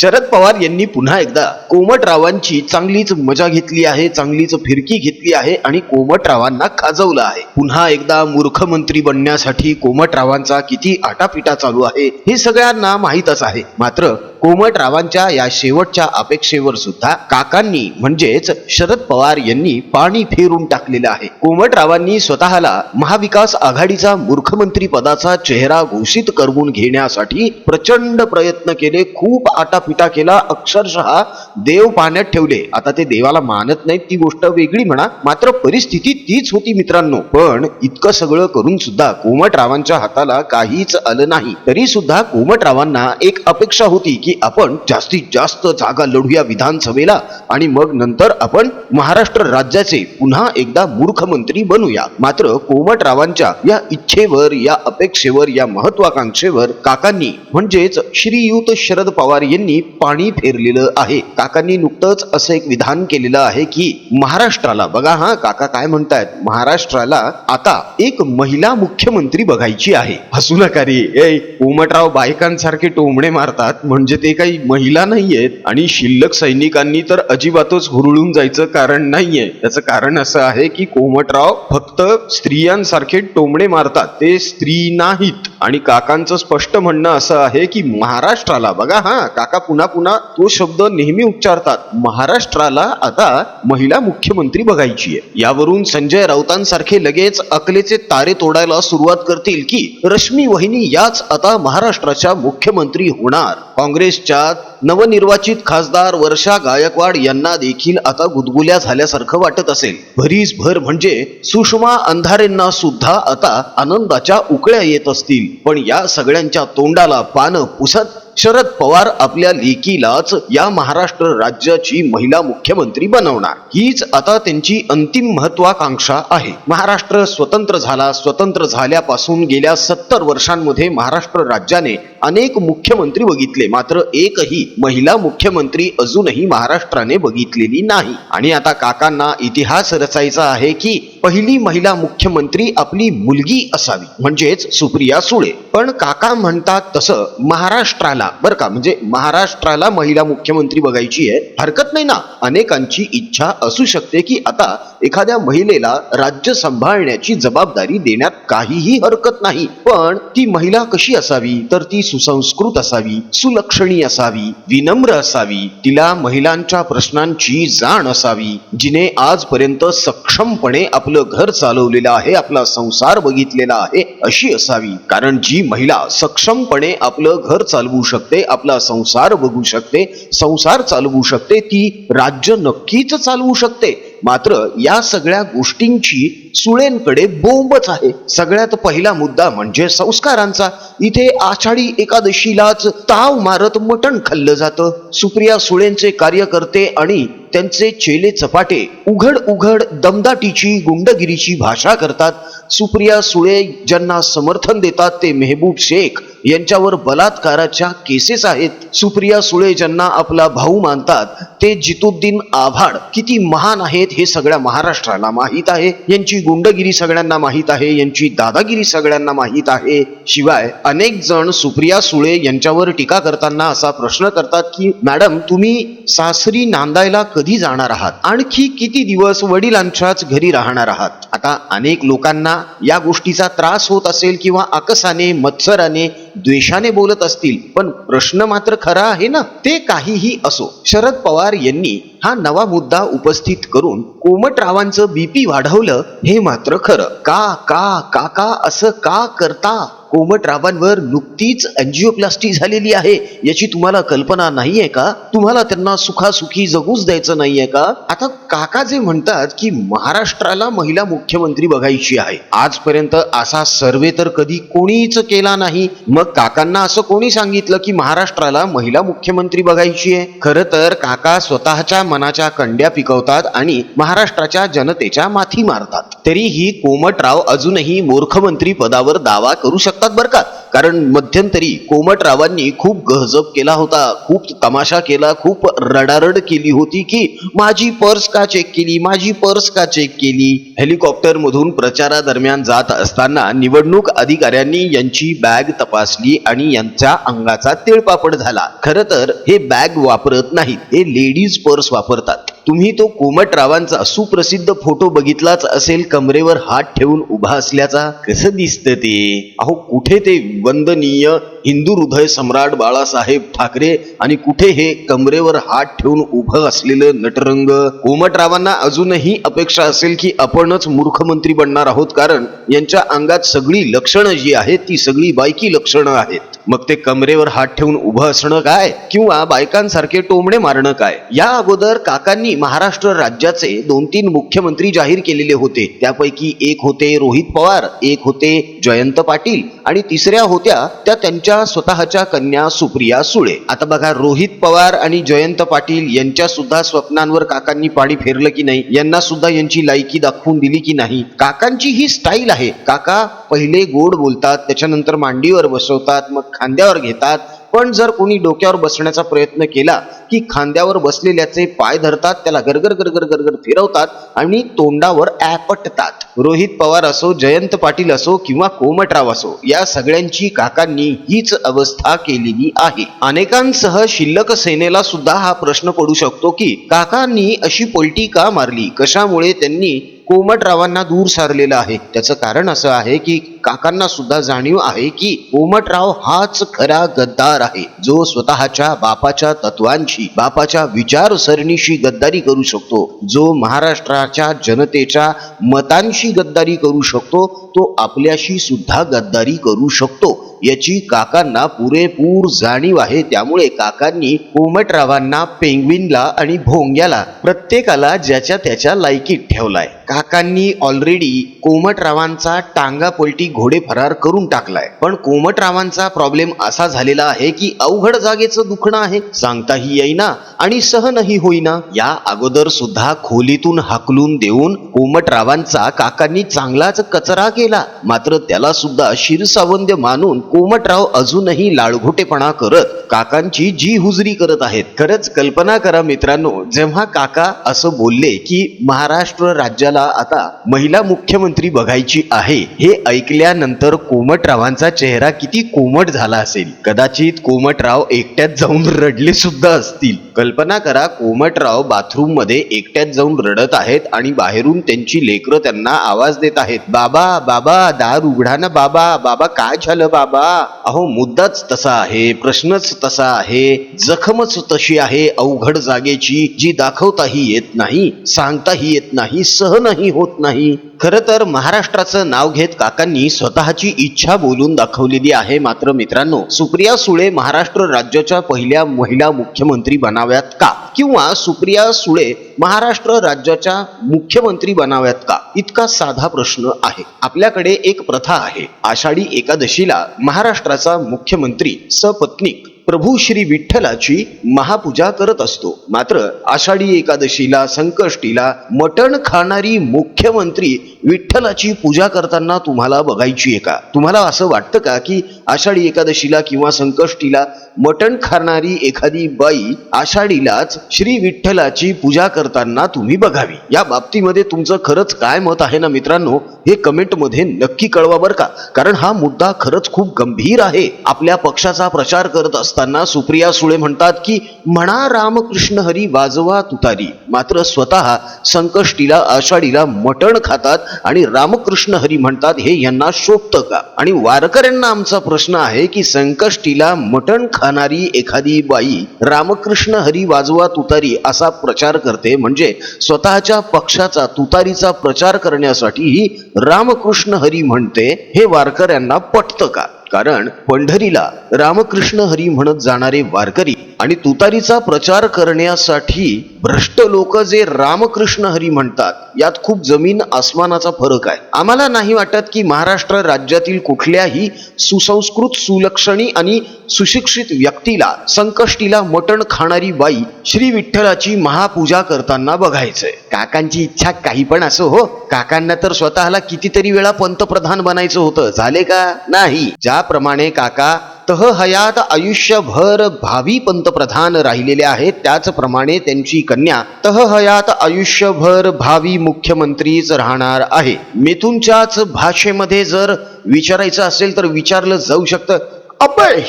शरद पवार यांनी पुन्हा एकदा कोमटरावांची चांगलीच मजा घेतली आहे चांगलीच फिरकी घेतली आहे आणि कोमटरावांना खाजवलं आहे. पुन्हा एकदा मूर्ख मंत्री बनण्यासाठी कोमटरावांचा किती आटापिटा चालू आहे हे सगळ्यांना माहीतच आहे. मात्र कोमटरावांच्या या शेवटच्या अपेक्षेवर सुद्धा काकांनी म्हणजेच शरद पवार यांनी पाणी फेरून टाकलेलं आहे. कोमटरावांनी स्वतःला महाविकास आघाडीचा मूर्खमंत्री पदाचा चेहरा घोषित करवून घेण्यासाठी प्रचंड प्रयत्न केले खूप आटापिटा केला अक्षरशः देव पाण्यात ठेवले. आता ते देवाला मानत नाहीत ती गोष्ट वेगळी म्हणा मात्र परिस्थिती तीच होती मित्रांनो. पण इतकं सगळं करून सुद्धा कोमटरावांच्या हाताला काहीच आलं नाही. तरी सुद्धा कोमटरावांना एक अपेक्षा होती की आपण जास्तीत जास्त जागा लढूया विधानसभेला आणि मग नंतर आपण महाराष्ट्र राज्याचे पुन्हा एकदा मूर्खमंत्री बनूया. मात्र कोमटरावांच्या या इच्छेवर या अपेक्षेवर या महत्वाकांक्षेवर काकांनी म्हणजेच श्रीयुत शरद पवार यांनी पाणी फेरलेलं आहे. काकांनी नुकतंच असं एक विधान केलेलं आहे की महाराष्ट्राला बघा हा काका काय म्हणतायत महाराष्ट्राला आता एक महिला मुख्यमंत्री बघायची आहे. हसू नका रे. ए कोमटराव बायकांसारखे टोमणे मारतात म्हणजे ते काही महिला नाहीयेत आणि शिल्लक सैनिकांनी तर अजिबातच हुरळून जायचं कारण नाहीये. त्याचं कारण असं आहे की कोमटराव फक्त स्त्रियांसारखे टोमणे मारतात. ते स्त्री नाहीत. आणि काकांचं स्पष्ट म्हणणं असं आहे की महाराष्ट्राला बघा हा काका पुन्हा पुन्हा तो शब्द नेहमी उच्चारतात. महाराष्ट्राला आता महिला मुख्यमंत्री बघायची आहे. यावरून संजय राऊतांसारखे लगेच अकलेचे तारे तोडायला सुरुवात करतील की रश्मी वहिनी याच आता महाराष्ट्राच्या मुख्यमंत्री होणार. काँग्रेसच्या नवनिर्वाचित खासदार वर्षा गायकवाड यांना देखील आता गुदगुल्या झाल्यासारखं वाटत असेल. भरीस भर म्हणजे सुषमा अंधारेंना सुद्धा आता आनंदाच्या उकळ्या येत असतील. पण या सगळ्यांच्या तोंडाला पानं पुसत शरद पवार आपल्या लेकीलाच या महाराष्ट्र राज्याची महिला मुख्यमंत्री बनवणार. हीच आता त्यांची अंतिम महत्वाकांक्षा आहे. महाराष्ट्र स्वतंत्र झाला स्वतंत्र झाल्यापासून गेल्या सत्तर वर्षांमध्ये महाराष्ट्र राज्याने अनेक मुख्यमंत्री बघितले. मात्र एकही महिला मुख्यमंत्री अजूनही महाराष्ट्राने बघितलेली नाही. आणि आता काकांना इतिहास रचायचा आहे की पहिली महिला मुख्यमंत्री आपली मुलगी असावी म्हणजेच सुप्रिया सुळे. पण काका म्हणतात तसं महाराष्ट्राला बरं का म्हणजे महाराष्ट्राला महिला मुख्यमंत्री बघायची आहे हरकत नाही ना. अनेकांची इच्छा असू शकते की आता एखाद्या महिलेला राज्य सांभाळण्याची जबाबदारी देण्यात काहीही हरकत नाही. पण ती महिला कशी असावी? तर ती सुसंस्कृत असावी सुलक्षणी असावी विनम्र असावी तिला महिलांच्या प्रश्नांची जाण असावी जिने आजपर्यंत सक्षमपणे आपली घर चालवलेलं आहे आपला संसार बघितलेला आहे अशी असावी. कारण जी महिला सक्षमपणे आपलं घर चालवू शकते आपला संसार बघू शकते संसार चालवू शकते ती राज्य नक्कीच चालवू शकते. मात्र या सगळ्या गोष्टींची सुळेंकडे बोंबच आहे. सगळ्यात पहिला मुद्दा म्हणजे संस्कारांचा. इथे आषाढी एकादशीलाच ताव मारत मटण खाल्लं जातं. सुप्रिया सुळेंचे कार्यकर्ते आणि त्यांचे चेले चपाटे उघड उघड दमदाटीची गुंडगिरीची भाषा करतात. सुप्रिया सुळे ज्यांना समर्थन देतात ते मेहबूब शेख यांच्यावर बलात्काराच्या केसेस आहेत. सुप्रिया सुळे ज्यांना आपला भाऊ मानतात ते जितुद्दीन आव्हाड किती महान आहेत हे सगळ्या महाराष्ट्राला माहीत आहे. यांची गुंडगिरी सगळ्यांना माहीत आहे यांची दादागिरी सगळ्यांना माहीत आहे. शिवाय अनेक जण सुप्रिया सुळे यांच्यावर टीका करताना असा प्रश्न करतात की मॅडम तुम्ही सासरी नांदायला कधी जाणार आहात? आणखी किती दिवस वडिलांच्याच घरी राहणार आहात? आता अनेक लोकांना या गोष्टीचा त्रास होत असेल किंवा आकसाने मत्सराने द्वेषाने बोलत असतील पण प्रश्न मात्र खरा आहे ना? ते काहीही असो. शरद पवार यांनी हा नवा मुद्दा उपस्थित करून कोमटरावांचं बीपी वाढवलं हे मात्र खरं. का का काका असं का करता कोमटरावांवर नुकतीच अँजिओप्लास्टी झालेली आहे याची तुम्हाला कल्पना नाहीये का? तुम्हाला त्यांना सुखासुखी जगूच द्यायचं नाहीये का? आता काका जे म्हणतात की महाराष्ट्राला महिला मुख्यमंत्री बघायची आहे. आजपर्यंत असा सर्वे तर कधी कोणीच केला नाही. मग काकांना असं कोणी सांगितलं की महाराष्ट्राला महिला मुख्यमंत्री बघायची आहे? खरं तर काका स्वतःच्या मनाच्या कंड्या पिकवतात आणि महाराष्ट्राच्या जनतेच्या माथी मारतात. तरीही कोमटराव अजूनही मूर्खमंत्री पदावर दावा करू शकतात बरं का? कारण मध्यंतरी कोमटरावांनी खूप गहजब केला होता खूप तमाशा केला खूप रडारड केली होती की माझी पर्स का चेक केली माझी पर्स का चेक केली? हेलिकॉप्टरमधून प्रचारादरम्यान जात असताना निवडणूक अधिकाऱ्यांनी यांची बॅग तपासली आणि यांच्या अंगाचा तिळपापड झाला. खरं तर हे बॅग वापरत नाहीत हे लेडीज पर्स वापरतात. तुम्ही तो कोमटरावांचा सुप्रसिद्ध फोटो बघितलाच असेल कमरेवर हात ठेवून उभा असल्याचा? कसं दिसतं ते? अहो कुठे ते वंदनीय हिंदू हृदय सम्राट बाळासाहेब ठाकरे आणि कुठे हे कमरेवर हात ठेवून उभं असलेलं नटरंग? कोमटरावांना अजूनही अपेक्षा असेल की आपणच मूर्खमंत्री बनणार आहोत कारण यांच्या अंगात सगळी लक्षणं जी आहेत ती सगळी बायकी लक्षणं आहेत. मग ते कमरेवर हात ठेवून उभं असणं काय? किंवा बायकांसारखे टोमणे मारणं काय? या अगोदर काकांनी महाराष्ट्र राज्याचे दोन तीन मुख्यमंत्री जाहीर केलेले होते. त्यापैकी एक होते रोहित पवार एक होते जयंत पाटील आणि तिसऱ्या होत्या त्या त्यांच्या स्वतःच्या कन्या सुप्रिया सुळे. आता बघा रोहित पवार आणि जयंत पाटील यांच्या सुद्धा स्वप्नांवर काकांनी पाणी फेरलं की नाही? यांना सुद्धा यांची लायकी दाखवून दिली की नाही? काकांची ही स्टाईल आहे. काका पहिले गोड बोलतात त्याच्यानंतर मांडीवर बसवतात मग खांद्यावर घेतात पण जर कोणी डोक्यावर बसण्याचा प्रयत्न केला की खांद्यावर बसलेल्याचे पाय धरतात त्याला गरगर गरगर गरगर फिरवतात आणि तोंडावर ॲपटतात. रोहित पवार असो जयंत पाटील असो किंवा कोमटराव असो या सगळ्यांची काकांनी हीच अवस्था केलेली आहे. अनेकांसह शिल्लक सेनेला सुद्धा हा प्रश्न पडू शकतो की काकांनी अशी पलटी का मारली कशामुळे त्यांनी कोमटरावांना दूर सारलेलं आहे. त्याचं कारण असं आहे की काकांना सुद्धा जाणीव आहे की कोमटराव हाच खरा गद्दार आहे. जो स्वतःच्या बापाच्या तत्वांशी बापाच्या विचारसरणीशी गद्दारी करू शकतो. जो महाराष्ट्राच्या जनतेच्या मतांशी गद्दारी करू शकतो तो आपल्याशी सुद्धा गद्दारी करू शकतो. याची काकांना पुरेपूर जाणीव आहे. त्यामुळे काकांनी कोमटरावांना पेंग्विनला आणि भोंग्याला प्रत्येकाला ज्याच्या त्याच्या लायकीत ठेवलाय. काकांनी ऑलरेडी कोमटरावांचा टांगा पलटी घोडे फरार करून टाकलाय. पण कोमटरावांचा प्रॉब्लेम असा झालेला आहे की अवघड जागेचं दुखणं आहे. सांगताही येईना आणि सहनही होईना. या अगोदर सुद्धा खोलीतून हाकलून देऊन कोमटरावांचा काकांनी चांगलाच कचरा केला. मात्र त्याला सुद्धा शिरसावंद्य मानून कोमटराव अजूनही लाळघोटेपणा करत काकांची जी हुजरी करत आहेत. खरंच कल्पना करा मित्रांनो जेव्हा काका असं बोलले की महाराष्ट्र राज्याला आता महिला मुख्यमंत्री बघायची आहे हे ऐकल्यानंतर कोमटरावांचा चेहरा किती कोमट झाला असेल. कदाचित कोमटराव एकट्यात जाऊन रडले सुद्धा असतील. कल्पना करा कोमटराव बाथरूममध्ये एकट्यात जाऊन रडत आहेत आणि बाहेरून त्यांची लेकरं त्यांना आवाज देत आहेत. बाबा बाबा दार उघडा ना बाबा बाबा काय झालं बाबा? अहो मुद्दाच तसा आहे प्रश्नच तसा आहे जखमच तशी आहे अवघड जागेची जी दाखवताही येत नाही सांगताही येत नाही सहनही होत नाही. खर तर महाराष्ट्राचं नाव घेत काकांनी स्वतःची इच्छा बोलून दाखवलेली आहे मात्र मित्रांनो सुप्रिया सुळे महाराष्ट्र राज्याच्या पहिल्या महिला मुख्यमंत्री बनाव्यात का? किंवा सुप्रिया सुळे महाराष्ट्र राज्याच्या मुख्यमंत्री बनाव्यात का? इतका साधा प्रश्न आहे. आपल्याकडे एक प्रथा आहे. आषाढी एकादशीला महाराष्ट्राचा मुख्यमंत्री सपत्नीक प्रभू श्री विठ्ठलाची महापूजा करत असतो. मात्र आषाढी एकादशीला संकष्टीला मटण खाणारी मुख्यमंत्री विठ्ठलाची पूजा करताना तुम्हाला बघायची आहे का? तुम्हाला असं वाटतं का की आषाढी एकादशीला किंवा संकष्टीला मटण खाणारी एखादी बाई आषाढीलाच श्री विठ्ठलाची पूजा करताना तुम्ही बघावी? या बाबतीमध्ये तुमचं खरंच काय मत आहे ना मित्रांनो? हे कमेंटमध्ये नक्की कळवा बरं का? कारण हा मुद्दा खरंच खूप गंभीर आहे. आपल्या पक्षाचा प्रचार करत असताना सुप्रिया सुळे म्हणतात की म्हणा रामकृष्ण हरी वाजवा तुतारी. मात्र स्वतः संकष्टीला आषाढीला मटण खातात आणि रामकृष्ण हरी म्हणतात हे यांना शोभतं का? आणि वारकऱ्यांना आमचा प्रश्न आहे की संकष्टीला मटण खाणारी एखादी बाई रामकृष्ण हरी वाजवा तुतारी असा प्रचार करते. म्हणजे स्वतःच्या पक्षाचा तुतारीचा प्रचार करण्यासाठी ही रामकृष्ण हरी म्हणते हे वारकऱ्यांना पटतं का? कारण पंढरीला रामकृष्ण हरी म्हणत जाणारे वारकरी आणि तुतारीचा प्रचार करण्यासाठी भ्रष्ट लोक जे रामकृष्ण हरी म्हणतात यात खूप जमीन आसमानाचा फरक आहे. आम्हाला नाही वाटत की महाराष्ट्र राज्यातील कुठल्याही सुसंस्कृत सुलक्षणी आणि सुशिक्षित व्यक्तीला संकष्टीला मटण खाणारी बाई श्री विठ्ठलाची महापूजा करताना बघायचंय. काकांची इच्छा काही पण असो हो. काकांना तर स्वतःला कितीतरी वेळा पंतप्रधान बनायचं होतं. झाले का? नाही. ज्या ज्याप्रमाणे काका तह हयात आयुष्यभर भावी पंतप्रधान राहिलेले आहेत. त्याचप्रमाणे त्यांची कन्या तह हयात आयुष्यभर भावी मुख्यमंत्रीच राहणार आहे. मिथूनच्याच भाषेमध्ये जर विचारायचं असेल तर विचारलं जाऊ शकतं. अपय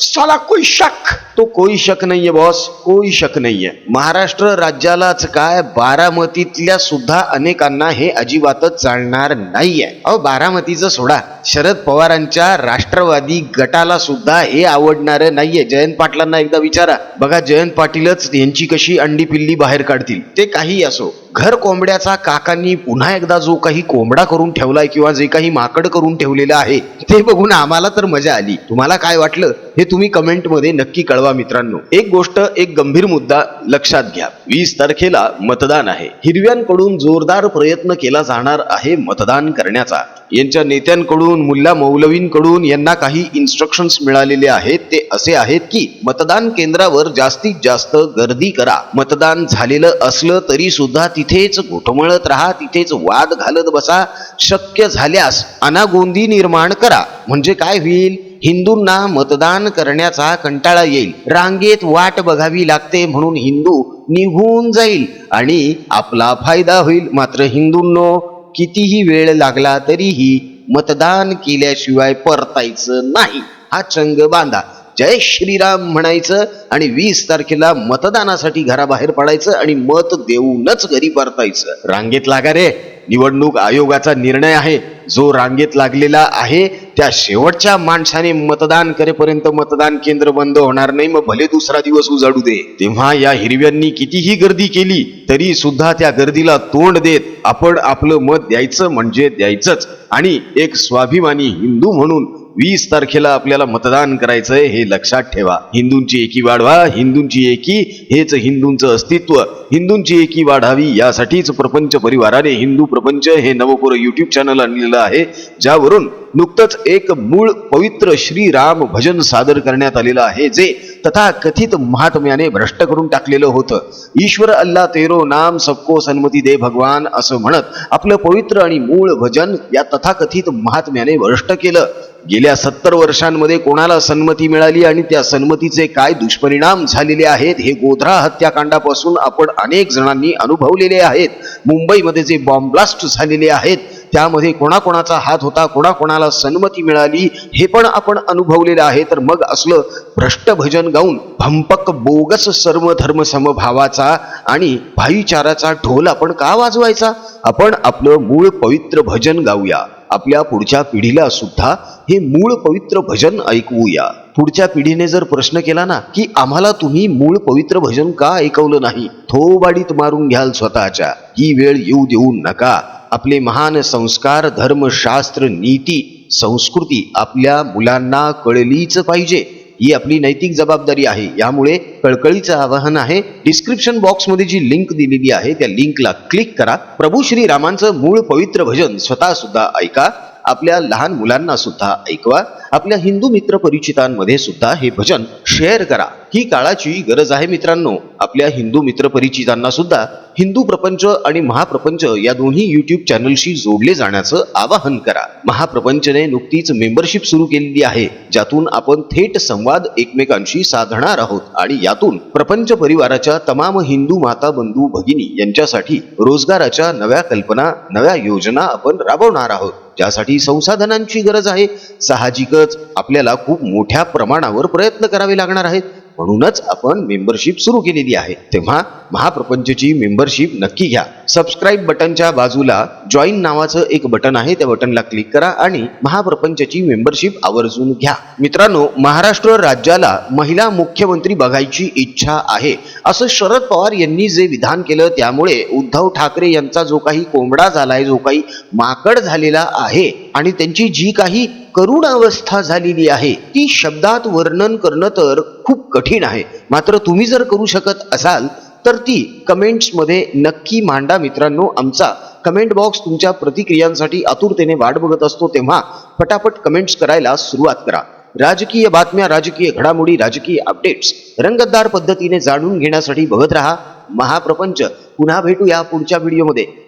साला कोई शक? तो कोई शक नाहीये बॉस कोई शक नाहीये. महाराष्ट्र राज्यालाच काय बारामतीतल्या सुद्धा अनेकांना हे अजिबातच चालणार नाहीये. अहो बारामतीचं सोडा. शरद पवारांच्या राष्ट्रवादी गटाला सुद्धा हे आवडणारं नाहीये. जयंत पाटलांना एकदा विचारा. बघा जयंत पाटीलच यांची कशी अंडी पिल्ली बाहेर काढतील. ते काही असो. घर कोंबड्याचा काकांनी पुन्हा एकदा जो काही कोंबडा करून ठेवलाय किंवा जे काही माकड करून ठेवलेलं आहे ते बघून आम्हाला तर मजा आली. तुम्हाला काय वाटलं? हे तुम्ही कमेंटमध्ये नक्की कळवा मित्रांनो. एक गोष्ट एक गंभीर मुद्दा लक्षात घ्या. वीस तारखेला मतदान आहे. हिरव्यांकडून जोरदार प्रयत्न केला जाणार आहे मतदान करण्याचा. यांच्या नेत्यांकडून मुल्ला मौलवींकडून यांना काही इन्स्ट्रक्शन्स मिळालेले आहेत. ते असे आहेत की मतदान केंद्रावर जास्तीत जास्त गर्दी करा. मतदान झालेलं असलं तरी सुद्धा तिथेच घोटमळत राहा तिथेच वाद घालत बसा. शक्य झाल्यास अनागोंदी निर्माण करा. म्हणजे काय होईल? हिंदूंना मतदान करण्याचा कंटाळा येईल. रांगेत वाट बघावी लागते म्हणून हिंदू निघून जाईल आणि आपला फायदा होईल. मात्र हिंदूंनो कितीही वेळ लागला तरीही मतदान केल्याशिवाय परतायचं नाही. हा चंग बांधा. जय श्रीराम म्हणायचं आणि वीस तारखेला मतदानासाठी घराबाहेर पडायचं आणि मत देऊनच घरी परतायचं. रांगेत लागा रे. निवडणूक आयोगाचा निर्णय आहे जो रांगेत लागलेला आहे त्या शेवटच्या माणसाने मतदान करेपर्यंत मतदान केंद्र बंद होणार नाही मग भले दुसरा दिवस उजाडू दे. तेव्हा या हिरव्यांनी कितीही गर्दी केली तरी सुद्धा त्या गर्दीला तोंड देत आपण आपलं मत द्यायचं म्हणजे द्यायचंच. आणि एक स्वाभिमानी हिंदू म्हणून वीस तारखेला आपल्याला मतदान करायचंय हे लक्षात ठेवा. हिंदूंची एकी वाढवा हिंदूंची एकी हेच हिंदूंचं अस्तित्व. हिंदूंची एकी वाढावी यासाठीच प्रपंच परिवाराने हिंदू प्रपंच हे नवपुर युट्यूब चॅनल आणलेलं आहे ज्यावरून नुकतंच एक मूळ पवित्र श्रीराम भजन सादर करण्यात आलेलं आहे जे तथाकथित महात्म्याने भ्रष्ट करून टाकलेलं होतं. ईश्वर अल्ला तेरो नाम सबको सन्मती दे भगवान असं म्हणत आपलं पवित्र आणि मूळ भजन या तथाकथित महात्म्याने भ्रष्ट केलं. गेल्या सत्तर वर्षांमध्ये कोणाला सन्मती मिळाली आणि त्या सन्मतीचे काय दुष्परिणाम झालेले आहेत हे गोधरा हत्याकांडापासून आपण अनेक जणांनी अनुभवलेले आहेत. मुंबईमध्ये जे बॉम्ब ब्लास्ट झालेले आहेत त्यामध्ये कोणाकोणाचा हात होता कोणाकोणाला सन्मती मिळाली हे पण आपण अनुभवलेलं आहे. तर मग असलं भ्रष्ट भजन गाऊन भंपक बोगस सर्व धर्म समभावाचा आणि भाईचाराचा ढोल आपण का वाजवायचा? आपण आपलं मूळ पवित्र भजन गाऊया. आपल्या पुढच्या पिढीला सुद्धा हे मूळ पवित्र भजन ऐकवूया. पुढच्या पिढीने जर प्रश्न केला ना की आम्हाला तुम्ही मूळ पवित्र भजन का ऐकवलं नाही? थोबाडीत मारून घ्याल स्वतःच्या. ही वेळ येऊ देऊ नका. आपले महान संस्कार धर्मशास्त्र नीती संस्कृती आपल्या मुलांना कळलीच पाहिजे. ही आपली नैतिक जबाबदारी आहे. यामुळे कळकळीचं आवाहन आहे. डिस्क्रिप्शन बॉक्समध्ये जी लिंक दिलेली आहे त्या लिंकला क्लिक करा. प्रभू श्री रामांचं मूळ पवित्र भजन स्वतः सुद्धा ऐका. आपल्या लहान मुलांना सुद्धा ऐकवा. आपल्या हिंदू मित्र परिचितांमध्ये सुद्धा हे भजन शेअर करा. ही काळाची गरज आहे मित्रांनो. आपल्या हिंदू मित्रपरिचितांना सुद्धा हिंदू प्रपंच आणि महाप्रपंच या दोन्ही युट्यूब चॅनलशी जोडले जाण्याचं आवाहन करा. महाप्रपंचने नुकतीच मेंबरशिप सुरू केलेली आहे ज्यातून आपण थेट संवाद एकमेकांशी साधणार आहोत आणि यातून प्रपंच परिवाराच्या तमाम हिंदू माता बंधू भगिनी यांच्यासाठी रोजगाराच्या नव्या कल्पना नव्या योजना आपण राबवणार आहोत. ज्यासाठी संसाधनांची गरज आहे. साहजिकच आपल्याला खूप मोठ्या प्रमाणावर प्रयत्न करावे लागणार आहेत. म्हणूनच आपण मेंबरशिप सुरू केलेली आहे. तेव्हा महाप्रपंचची मेंबरशिप नक्की घ्या. सबस्क्राईब बटनच्या बाजूला जॉईन नावाचं एक बटन आहे. त्या बटनला क्लिक करा आणि महाप्रपंचची मेंबरशिप आवर्जून घ्या. मित्रांनो महाराष्ट्र राज्याला महिला मुख्यमंत्री बघायची इच्छा आहे. असं शरद पवार यांनी जे विधान केलं त्यामुळे उद्धव ठाकरे यांचा जो काही कोंबडा झालाय जो काही माकड झालेला आहे आणि त्यांची जी काही करुण अवस्था झालेली आहे. ती शब्दात वर्णन करणं तर खूप कठीण आहे. मात्र तुम्ही जर करू शकत असाल तर ती कमेंट्समध्ये नक्की मांडा मित्रांनो आमचा. कमेंट बॉक्स तुमच्या प्रतिक्रियांसाठी आतुरतेने वाट बघत असतो तेव्हा फटाफट कमेंट्स करायला सुरुवात करा. राजकीय बातम्या राजकीय घडामोडी राजकीय अपडेट्स रंगतदार पद्धतीने जाणून घेण्यासाठी बघत राहा. महाप्रपंच. पुन्हा भेटूया पुढच्या व्हिडिओमध्ये